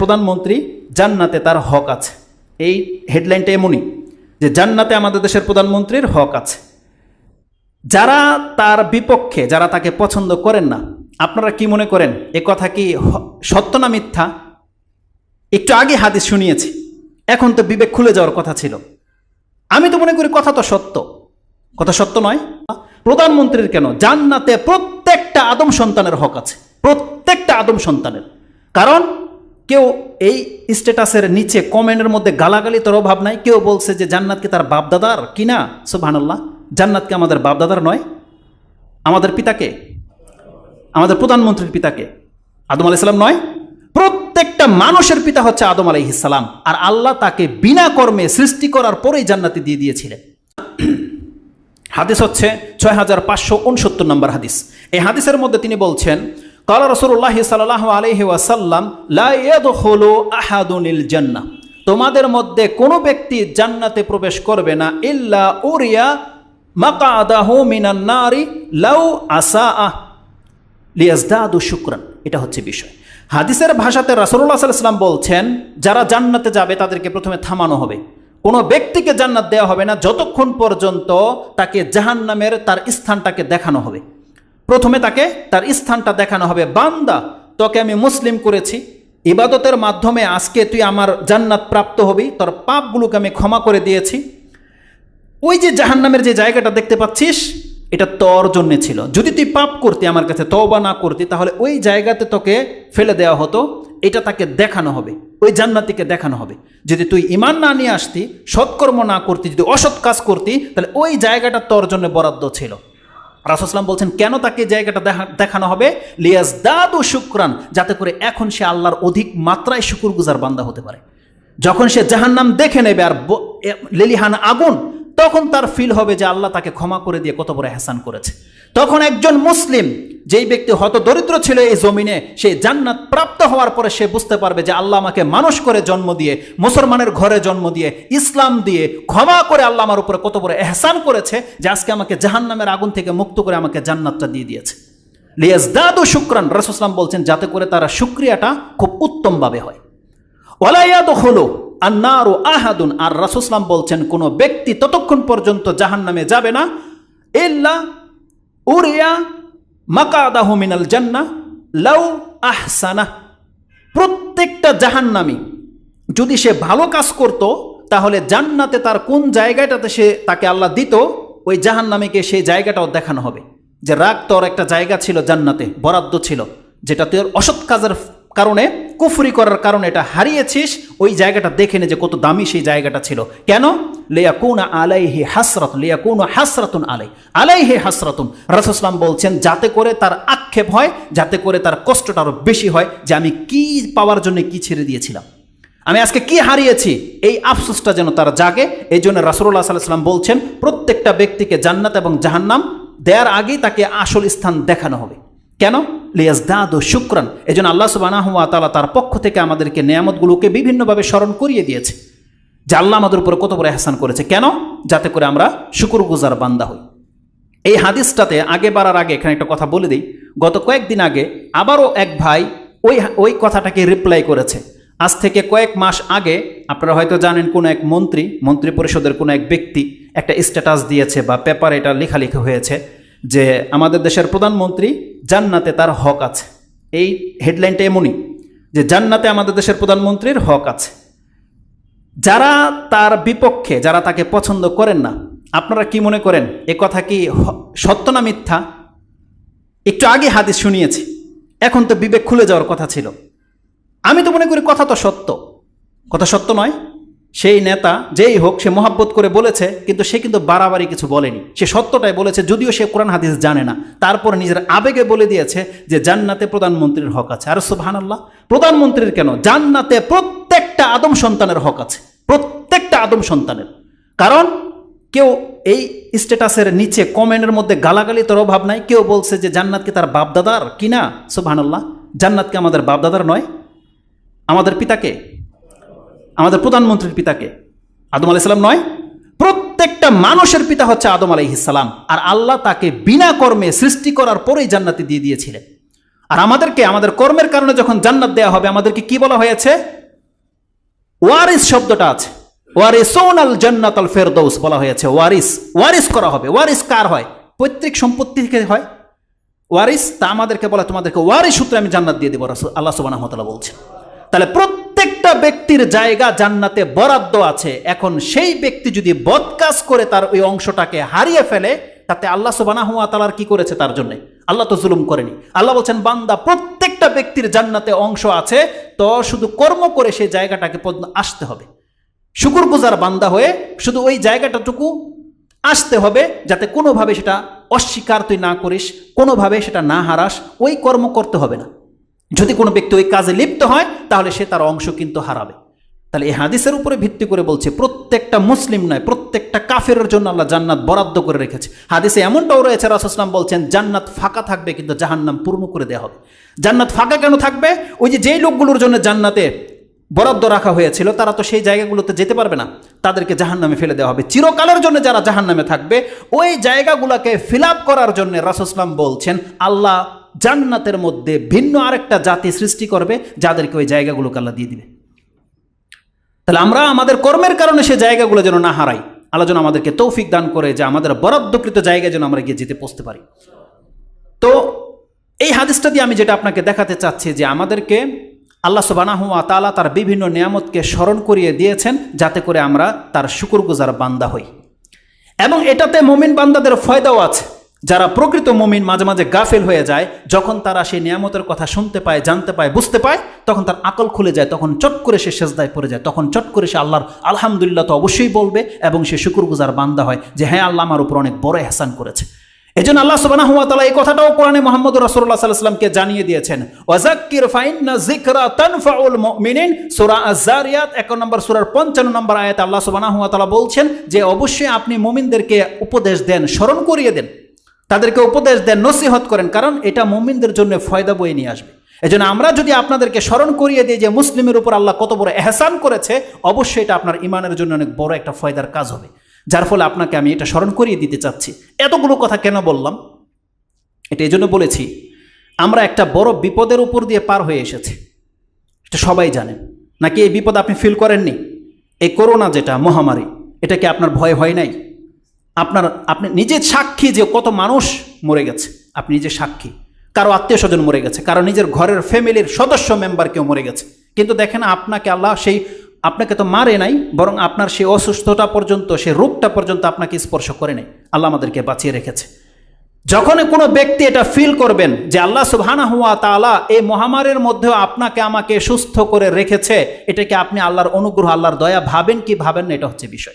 প্রধানমন্ত্রী জান্নাতে তার হক আছে। এই হেডলাইনটা এমনই যে জান্নাতে আমাদের দেশের প্রধানমন্ত্রীর হক আছে। যারা তার বিপক্ষে, যারা তাকে পছন্দ করেন না, আপনারা কি মনে করেন, এ কথা কি সত্য না মিথ্যা? একটু আগে হাদিস শুনিয়েছি, এখন তো বিবেক খুলে যাওয়ার কথা ছিল। আমি তো মনে করি কথা তো সত্য। কথা সত্য নয়। প্রধানমন্ত্রীর কেন? জান্নাতে প্রত্যেকটা আদম সন্তানের হক আছে। প্রত্যেকটা আদম সন্তানের। কারণ কেউ এই স্ট্যাটাসের নিচে কমেন্টের মধ্যে গালাগালি তোর অভাব নাই। কেউ বলছে যে জান্নাত কি তার বাপদাদার কি না সুবহানাল্লাহ। জান্নাত কি আমাদের বাপদাদার নয়, আমাদের পিতাকে, আমাদের প্রধানমন্ত্রীর পিতাকে। আদম আলাইসালাম নয়, প্রত্যেকটা মানুষের পিতা হচ্ছে আদম আলাইহিসালাম আর আল্লাহ তাকে বিনা কর্মে সৃষ্টি করার পরেই জান্নাতি দিয়ে দিয়েছিলেন। হাদিস হচ্ছে ছয় হাজার পাঁচশো উনসত্তর নম্বর হাদিস। এই হাদিসের মধ্যে তিনি বলছেন কালা রসুল্লাহ সাল্লাহ আলহি ওয়াসাল্লাম লাইয়াদখুলু আহাদুনিল জান্নাহ তোমাদের মধ্যে কোনো ব্যক্তি জান্নাতে প্রবেশ করবে না, ইল্লা উরিয়া মাকাদাহু মিনান নারি লাউ আসাআহ লিয়াজদাদু শুক্রান. এটা হচ্ছে বিষয়। হাদিসের ভাষাতে রাসুল্লাহ সাল্লাম বলছেন, যারা জান্নাতে যাবে, তাদেরকে প্রথমে থামানো হবে। কোনো ব্যক্তিকে জান্নাত দেওয়া হবে না, যতক্ষণ পর্যন্ত তাকে জাহান্নামের তার স্থানটাকে দেখানো হবে। প্রথমে তাকে তার স্থানটা দেখানো হবে। বান্দা, তোকে আমি মুসলিম করেছি। ইবাদতের মাধ্যমে আজকে তুই আমার জান্নাত প্রাপ্ত হবি। তোর পাপগুলোকে আমি ক্ষমা করে দিয়েছি। ওই যে জাহান্নামের যে জায়গাটা দেখতে পাচ্ছিস, এটা তোর জন্যে ছিল। যদি তুই পাপ করতি, আমার কাছে তওবা না করতি, তাহলে ওই জায়গাতে তোকে ফেলে দেওয়া হতো। এটা তাকে দেখানো হবে। ওই জান্নাতিকে দেখানো হবে। যদি তুই ইমান না নিয়ে আসতি, সৎকর্ম না করতি, যদি অসৎ কাজ করতি, তাহলে ওই জায়গাটা তোর জন্য বরাদ্দ ছিল। রাসুসলাম বলছেন, কেন তাকে জায়গাটা দেখা- দেখানো হবে? লিয়াজ ও শুক্রান, যাতে করে এখন সে আল্লাহর অধিক মাত্রায় শুকুর গুজার বান্দা হতে পারে। যখন সে জাহান্নাম দেখে নেবে আর লেলিহান আগুন, তখন তার ফিল হবে যে আল্লাহ তাকে ক্ষমা করে দিয়ে কত বড় হেসান করেছে। তখন একজন মুসলিম, যেই ব্যক্তি হত দরিদ্র ছিল এই জমিনে, সে জান্নাত প্রাপ্ত হওয়ার পরে সে বুঝতে পারবে যে আল্লাহ আমাকে মানুষ করে জন্ম দিয়ে, মুসলমানের ঘরে জন্ম দিয়ে, ইসলাম দিয়ে, ক্ষমা করে আল্লাহ আমার উপরে কত বড় এহসান করেছে যে আজকে আমাকে জাহান্নামের আগুন থেকে মুক্ত করে আমাকে জান্নাতটা দিয়ে দিয়েছে। লিয়াজদাদু শুক্রান রসুসলাম বলছেন, যাতে করে তারা শুক্রিয়াটা খুব উত্তমভাবে হয়। ওয়ালাইয়াদ হলো আন্নারু আহাদুন, আর রাসুসলাম বলছেন, কোনো ব্যক্তি ততক্ষণ পর্যন্ত জাহান নামে যাবে না, ইল্লা উরিয়া মাকাদাহু মিনাল জান্না লাউ আহসানা প্রত্যেকটা জাহান্নামি যদি সে ভালো কাজ করত, তাহলে জান্নাতে তার কোন জায়গাটাতে সে তাকে আল্লাহ দিত, ওই জাহান্নামীকে সেই জায়গাটাও দেখানো হবে। যে রাগ তোর একটা জায়গা ছিল জান্নাতে, বরাদ্দ ছিল যেটা তোর অসৎ কাজের কারণে, কুফরি করার কারণে এটা হারিয়েছিস, ওই জায়গাটা দেখে নে যে কত দামি সেই জায়গাটা ছিল। কেন? লেয়া কোন আলাই হে হাসরত কোন হাসরাতুন আলাই। আলাই হে হাসরাতুন রাসুসলাম বলছেন, যাতে করে তার আক্ষেপ হয়, যাতে করে তার কষ্টটা আরও বেশি হয়, যে আমি কি পাওয়ার জন্য কি ছেড়ে দিয়েছিলাম। আমি আজকে কি হারিয়েছি? এই আফসোসটা যেন তারা জাগে। এই জন্য রাসুল্লাহ সাল্লাম বলছেন, প্রত্যেকটা ব্যক্তিকে জান্নাত এবং জাহান্নাম দেওয়ার আগেই তাকে আসল স্থান দেখানো হবে। কেন? লিয়াজদাদ ও শুক্রান। এই জন্য আল্লাহ সুবাহ তালা তার পক্ষ থেকে আমাদেরকে নেয়ামতগুলোকে বিভিন্নভাবে স্মরণ করিয়ে দিয়েছে। যে আল্লাহ আমাদের উপরে কত বড় এহসান করেছে। কেন? যাতে করে আমরা শুকুর গুজার বান্দা হই। এই হাদিসটাতে আগে বাড়ার আগে এখানে একটা কথা বলে দিই। গত কয়েকদিন আগে আবারও এক ভাই ওই ওই কথাটাকে রিপ্লাই করেছে। আজ থেকে কয়েক মাস আগে আপনারা হয়তো জানেন কোনো এক মন্ত্রী মন্ত্রী পরিষদের কোনো এক ব্যক্তি একটা স্ট্যাটাস দিয়েছে বা পেপার এটা লেখালেখি হয়েছে। যে আমাদের দেশের প্রধানমন্ত্রী জান্নাতে তার হক আছে। এই হেডলাইনটা এমনই যে জান্নাতে আমাদের দেশের প্রধানমন্ত্রীর হক আছে। যারা তার বিপক্ষে, যারা তাকে পছন্দ করেন না, আপনারা কি মনে করেন, এ কথা কি সত্য না মিথ্যা? একটু আগে হাদিস শুনিয়েছি, এখন তো বিবেক খুলে যাওয়ার কথা ছিল। আমি তো মনে করি কথা তো সত্য। কথা সত্য নয়। সেই নেতা যেই হোক, সে মহাব্বত করে বলেছে, কিন্তু সে কিন্তু বাড়াবাড়ি কিছু বলেনি। সে সত্যটাই বলেছে, যদিও সে কোরআন হাদিস জানে না। তারপর নিজের আবেগে বলে দিয়েছে যে, জান্নাতে প্রধানমন্ত্রীর হক আছে। আর সুবহান আল্লাহ প্রধানমন্ত্রীর কেন? জান্নাতে প্রত্যেকটা আদম সন্তানের হক আছে। প্রত্যেকটা আদম সন্তানের। কারণ কেউ এই স্ট্যাটাসের নিচে কমেন্টের মধ্যে গালাগালি তোর অভাব নাই। কেউ বলছে যে, জান্নাত কি তার বাপদাদার কি না সুবহানাল্লাহ, জান্নাত কি আমাদের বাপদাদার নয়? আমাদের পিতাকে? আমাদের প্রধানমন্ত্রীর পিতাকে। আদম আলাইসালাম নয়, প্রত্যেকটা মানুষের পিতা হচ্ছে আদম আলাইহিসালাম আর আল্লাহ তাকে বিনা কর্মে সৃষ্টি করার পরেই জান্নাতি দিয়ে দিয়েছিলেন। আর আমাদেরকে, আমাদের কর্মের কারণে যখন জান্নাত দেওয়া হবে, আমাদেরকে কি বলা হয়েছে? ওয়ারিস শব্দটা আছে। ওয়ারিসোন আল জান্নাত আল ফেরদৌস বলা হয়েছে। ওয়ারিস ওয়ারিস করা হবে। ওয়ারিস কার হয়? পৈতৃক সম্পত্তি থেকে হয়? ওয়ারিস তা আমাদেরকে বলে, তোমাদেরকে ওয়ারিস সূত্রে আমি জান্নাত দিয়ে দেবো আল্লাহ তাআলা বলছেন। তাহলে প্রত্যেকটা ব্যক্তির জায়গা জান্নাতে বরাদ্দ আছে। এখন সেই ব্যক্তি যদি বদকাজ করে তার ওই অংশটাকে হারিয়ে ফেলে, তাতে আল্লাহ সুবহানাহু ওয়া তাআলার কি করেছে তার জন্য? আল্লাহ তো জুলুম করেনি। আল্লাহ বলছেন, বান্দা, প্রত্যেকটা ব্যক্তির জান্নাতে অংশ আছে, তো শুধু কর্ম করে সেই জায়গাটাকে আসতে হবে। শুকুরগুজার বান্দা হয়ে শুধু ওই জায়গাটাটুকু আসতে হবে, যাতে কোনোভাবে সেটা অস্বীকার তুই না করিস, কোনোভাবে সেটা না হারাস, ওই কর্ম করতে হবে না। যদি কোনো ব্যক্তি ওই কাজে লিপ্ত হয় তাহলে সে তার অংশ কিন্তু হারাবে। তাহলে এই হাদিসের উপরে ভিত্তি করে বলছে, প্রত্যেকটা মুসলিম নয়, প্রত্যেকটা কাফেরের জন্য আল্লাহ জান্নাত বরাদ্দ করে রেখেছে। হাদিসে এমনটাও রয়েছে রাসুসলাম বলছেন, জান্নাত ফাঁকা থাকবে কিন্তু জাহান্নাম পূর্ণ করে দেওয়া হবে। জান্নাত ফাঁকা কেন থাকবে? ওই যে যেই লোকগুলোর জন্য জান্নাতে বরাদ্দ রাখা হয়েছিল, তারা তো সেই জায়গাগুলোতে যেতে পারবে না। তাদেরকে জাহান্নামে ফেলে দেওয়া হবে। চিরকালের জন্য যারা জাহান্নামে থাকবে, ওই জায়গাগুলোকে ফিল করার জন্য রাসুসলাম বলছেন, আল্লাহ জান্নাতের মধ্যে ভিন্ন আরেকটা জাতি সৃষ্টি করবে, যাদেরকে ওই জায়গাগুলোকে আল্লাহ দিয়ে দিবে। তাহলে আমরা আমাদের কর্মের কারণে সে জায়গাগুলো যেন না হারাই, আল্লাহ যেন আমাদেরকে তৌফিক দান করে যে আমাদের বরাদ্দকৃত জায়গায় যেন আমরা গিয়ে যেতে পৌঁছতে পারি। তো এই হাদিসটা দিয়ে আমি যেটা আপনাকে দেখাতে চাচ্ছি যে আমাদেরকে আল্লাহ সুবানাহু তালা তার বিভিন্ন নিয়ামতকে স্মরণ করিয়ে দিয়েছেন, যাতে করে আমরা তার শুকুরগুজার বান্দা হই। এবং এটাতে মমিন বান্দাদের ফয়দাও আছে। যারা প্রকৃত মমিন মাঝে মাঝে গাফেল হয়ে যায়, যখন তারা সেই নিয়ামতের কথা শুনতে পায়, জানতে পায়, বুঝতে পায়, তখন তার আকল খুলে যায়, তখন চট করে সে সেজদায় পড়ে যায়, তখন চট করে সে আল্লাহর আলহামদুলিল্লাহ তো অবশ্যই বলবে এবং সে শুকুরগুজার বান্দা হয় যে হ্যাঁ আল্লাহ আমার উপর অনেক বড় এহসান করেছে। এই জন্য আল্লাহ সুবাহ তালা এই কথাটাও কোরআনে মোহাম্মদ রাসুল্লাহ সাল্লামকে জানিয়ে দিয়েছেন। ওয়াজাক্কির ফাইন্না যিকরা তানফাউল মুমিনিন, সূরা আজ-জারিয়াত এক নম্বর সূরার 55 নম্বর আয়াত আল্লাহ সুবহানাহু ওয়া বলছেন যে, অবশ্যই আপনি মুমিনদেরকে উপদেশ দেন, স্মরণ করিয়ে দেন। তাদেরকে উপদেশ দেন, নসিহত করেন, কারণ এটা মুমিনদের জন্য ফয়দা বয়ে নিয়ে আসবে। এজন্য আমরা যদি আপনাদেরকে স্মরণ করিয়ে দিই যে মুসলিমের উপর আল্লাহ কত বড় এহসান করেছে, অবশ্যই এটা আপনার ইমানের জন্য অনেক বড় একটা ফয়দার কাজ হবে। যার ফলে আপনাকে আমি এটা স্মরণ করিয়ে দিতে চাচ্ছি। এতগুলো কথা কেন বললাম? এটা এই জন্য বলেছি, আমরা একটা বড় বিপদের উপর দিয়ে পার হয়ে এসেছি। এটা সবাই জানেন নাকি এই বিপদ আপনি ফিল করেননি? এই করোনা যেটা, মহামারী, এটা কি আপনার ভয় হয় নাই? আপনার, আপনি নিজে সাক্ষী যে কত মানুষ মরে গেছে। আপনি নিজে সাক্ষী। কারও আত্মীয় স্বজন মরে গেছে, কারও নিজের ঘরের ফ্যামিলির সদস্য মেম্বার কেউ মরে গেছে। কিন্তু দেখেন আপনাকে আল্লাহ সেই, আপনাকে তো মারে নাই, বরং আপনার সেই অসুস্থতা পর্যন্ত, সেই রোগটা পর্যন্ত আপনাকে স্পর্শ করে নেই। আল্লাহ আমাদেরকে বাঁচিয়ে রেখেছে। যখন কোনো ব্যক্তি এটা ফিল করবেন যে আল্লাহ সুবহানা হুয়া তাআলা এই মহামারীর মধ্যেও আপনাকে আমাকে সুস্থ করে রেখেছে এটাকে আপনি আল্লাহর অনুগ্রহ, আল্লাহর দয়া ভাবেন কি ভাবেন না, এটা হচ্ছে বিষয়।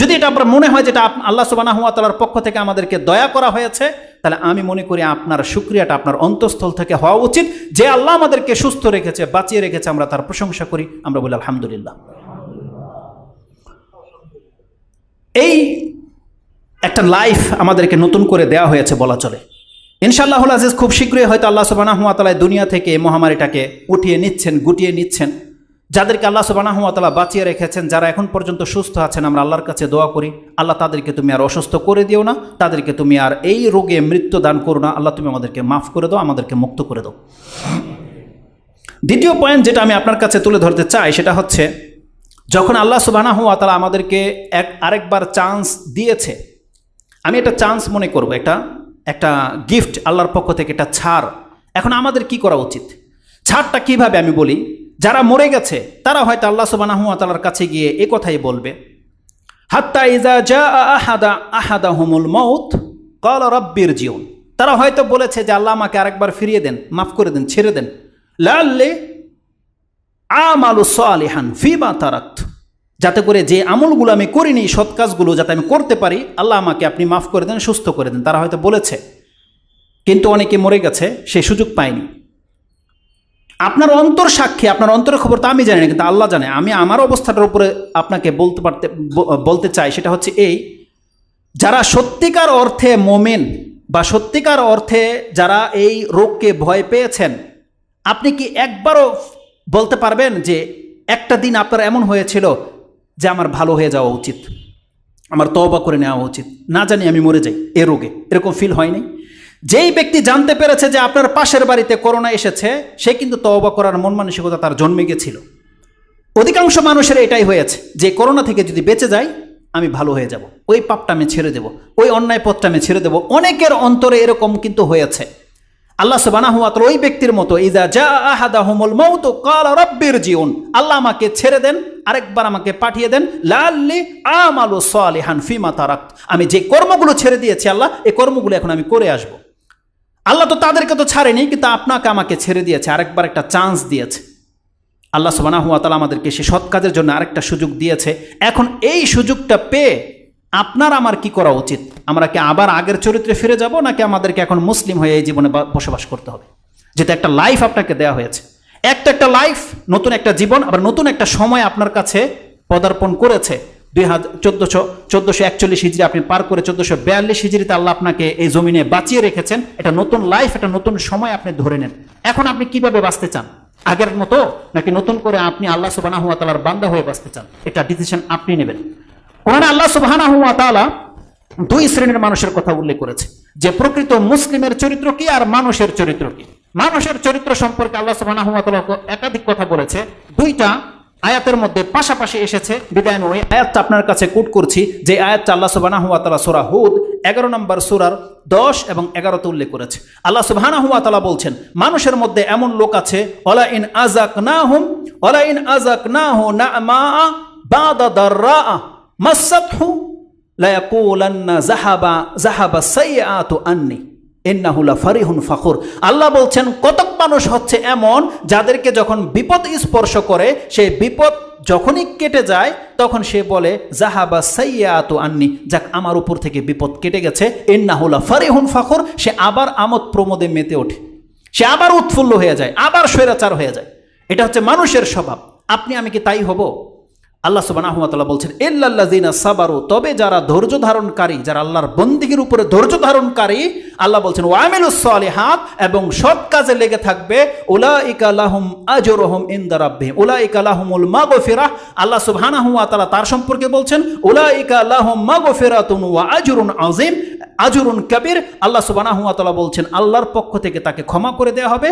যদি এটা আপনার মনে হয় যেটা আল্লাহ সুবহানা হুয়া তাআলার পক্ষ থেকে আমাদেরকে দয়া করা হয়েছে, তাহলে আমি মনে করি আপনার শুক্রিয়াটা আপনার অন্তঃস্থল থেকে হওয়া উচিত। যে আল্লাহ আমাদেরকে সুস্থ রেখেছে, বাঁচিয়ে রেখেছে, আমরা তার প্রশংসা করি, আমরা বলি আলহামদুলিল্লাহ। এই একটা লাইফ আমাদেরকে নতুন করে দেওয়া হয়েছে বলা চলে। ইনশাআল্লাহ আজিজ, খুব শীঘ্রই হয়তো আল্লাহ সুবানাহমাতালা দুনিয়া থেকে মহামারীটাকে উঠিয়ে নিচ্ছেন, গুটিয়ে নিচ্ছেন। যাদেরকে আল্লাহ সুবানাহমাতালা বাঁচিয়ে রেখেছেন, যারা এখন পর্যন্ত সুস্থ আছেন, আমরা আল্লাহর কাছে দোয়া করি, আল্লাহ তাদেরকে তুমি আর অসুস্থ করে দিও না, তাদেরকে তুমি আর এই রোগে মৃত্যু দান করো না, আল্লাহ তুমি আমাদেরকে মাফ করে দাও, আমাদেরকে মুক্ত করে দাও। দ্বিতীয় পয়েন্ট যেটা আমি আপনার কাছে তুলে ধরতে চাই, সেটা হচ্ছে, যখন আল্লাহ সুবানাহু তালা আমাদেরকে এক, আরেকবার চান্স দিয়েছে, আমি একটা চান্স মনে করব এটা একটা গিফট আল্লাহর পক্ষ থেকে, একটা ছাড়। এখন আমাদের কি করা উচিত? ছাড়টা কীভাবে আমি বলি? যারা মরে গেছে, তারা হয়তো আল্লাহ সুবানাহু তালার কাছে গিয়ে এ কথাই বলবে। হাত্তা ইজা জা আহাদা আহাদা হুমুল মৌত কল রব্বির জিউন তারা হয়তো বলেছে যে আল্লাহ আমাকে আরেকবার ফিরিয়ে দেন, মাফ করে দেন, ছেড়ে দেন। লাল্লে আমালু সালিহান ফিমা তারাক্ত। যাতে করে যে আমলগুলো আমি করিনি, সৎ কাজগুলো যাতে আমি করতে পারি, আল্লাহ আমাকে আপনি মাফ করে দেন, সুস্থ করে দেন। তারা হয়তো বলেছে। কিন্তু অনেকে মরে গেছে, সে সুযোগ পায়নি। আপনার অন্তর সাক্ষী, আপনার অন্তরের খবর তো আমি জানি না, কিন্তু আল্লাহ জানে। আমি আমার অবস্থাটার উপরে আপনাকে বলতে পারতে বলতে চাই, সেটা হচ্ছে এই, যারা সত্যিকার অর্থে মোমেন বা সত্যিকার অর্থে যারা এই রোগকে ভয় পেয়েছেন, আপনি কি একবারও বলতে পারবেন যে একটা দিন আপনার এমন হয়েছিল যে আমার ভালো হয়ে যাওয়া উচিত, আমার তওবা করে নেওয়া উচিত? না জানি আমি মরে যাই এ রোগে। এরকম ফিল হয়নি? যেই ব্যক্তি জানতে পেরেছে যে আপনার পাশের বাড়িতে করোনা এসেছে, সে কিন্তু তওবা করার মন মানসিকতা তার জন্মে গেছিল। অধিকাংশ মানুষের এটাই হয়েছে, যে করোনা থেকে যদি বেঁচে যাই, আমি ভালো হয়ে যাব। ওই পাপটা আমি ছেড়ে দেব, ওই অন্যায় পথটা আমি ছেড়ে দেব। অনেকের অন্তরে এরকম কিন্তু হয়েছে। আল্লাহ সুবহানাহু ওয়া তাআলা ওই ব্যক্তির মতো ইজা জা আহাদাহুমুল মাউত কাল রাব্বির জীবন আল্লাহ আমাকে ছেড়ে দেন, আরেকবার আমাকে পাঠিয়ে দেন লাল্লি আমালু সালিহান ফিমা তারাক্ত। আমি যে কর্মগুলো ছেড়ে দিয়েছি আল্লাহ এই কর্মগুলো এখন আমি করে আসব। আল্লাহ তো তাদেরকে তো ছাড়েনি, কিন্তু আপনাকে আমাকে ছেড়ে দিয়েছে, আরেকবার একটা চান্স দিয়েছে। আল্লাহ সুবানা হুয়া তালা আমাদেরকে সে সৎ কাজের জন্য আরেকটা সুযোগ দিয়েছে। এখন এই সুযোগটা পেয়ে আপনার আমার কি করা উচিত? আমরা কি আবার আগের চরিত্রে ফিরে যাব, নাকি আমাদেরকে এখন মুসলিম হয়ে এই জীবনে বসবাস করতে হবে? যেটা একটা লাইফ আপনাকে দেওয়া হয়েছে। একটা একটা লাইফ নতুন একটা জীবন, আবার নতুন একটা সময় আপনার কাছে পদার্পণ করেছে। দুই হাজার একচল্লিশ হিজড়ি আপনি পার করে বিয়াল্লিশ হিজড়িতে আল্লাহ আপনাকে এই জমিনে বাঁচিয়ে রেখেছেন। এটা নতুন লাইফ নতুন সময় আপনি ধরে নেন। এখন আপনি কীভাবে বাঁচতে চান? আগের মতো নাকি নতুন করে আপনি আল্লাহ সুবাহ তালার বান্দা হয়ে বাঁচতে চান? এটা ডিসিশন আপনি নেবেন। আল্লাহ সুবাহ দুই শ্রেণির মানুষের কথা উল্লেখ করেছে। যে প্রকৃত মুসলিমের চরিত্র কি আর মানুষের চরিত্র কি? মানুষের চরিত্র সম্পর্কে আল্লাহ তাআলা একাধিক কথা বলেছে। দুইটা আয়াতের মধ্যে পাশাপাশি এসেছে, বিদায় ওই আয়াতটা আপনার কাছে কোট করছি, যে আয়াতটা আল্লাহ সুবহানাহু ওয়া তাআলা সূরা হুদ 11 নম্বর সুরার দশ এবং এগারোতে উল্লেখ করেছে। আল্লাহ সুবহানাহু ওয়া তাআলা বলছেন, মানুষের মধ্যে এমন লোক আছে ওয়ালা ইন আযাকনাহুম ওয়ালা ইন আযাকনাহু না'মা বাদা দাররা মাসাতহু লায়াকুলান্না জাহাবা জাহাবা সাইয়াতু আন্নি। ইন্নাহুলা ফারিহুন ফাখুর। আল্লাহ বলছেন, কতক মানুষ হচ্ছে এমন যাদেরকে যখন বিপদ স্পর্শ করে সেই বিপদ যখনই কেটে যায়, তখন সে বলে, জাহাবা সাইয়াতু আন্নি। যাক, আমার উপর থেকে বিপদ কেটে গেছে। ইন্নাহুলা ফারিহুন ফাখুর, সে আবার আমোদ প্রমোদে মেতে ওঠে। সে আবার উৎফুল্ল হয়ে যায়, আবার স্বৈরাচার হয়ে যায়। এটা হচ্ছে মানুষের স্বভাব। আপনি আমি কি তাই হব? আল্লাহ তাআলা বলছেন, ইল্লাল্লাযিনা সাবারু তবে যারা ধৈর্য ধারণকারী, যারা আল্লাহর বন্দিগির উপরে ধৈর্য ধারণকারী, আল্লাহ বলছেন ওয়ামিলুস সালিহাত এবং সৎ কাজে লেগে থাকবে, উলাইকা লাহুম আজরুহুম ইনদা রাব্বিহিম উলাইকা লাহুমুল মাগফিরাহ আল্লাহ সুবহানাহু ওয়া তাআলা তার সম্পর্কে বলছেন, উলাইকা লাহুম মাগফিরাতুন ওয়া আজরুন আযীম আজরুন কবির, আল্লাহ তাআলা বলছেন, আল্লাহর পক্ষ থেকে তাকে ক্ষমা করে দেওয়া হবে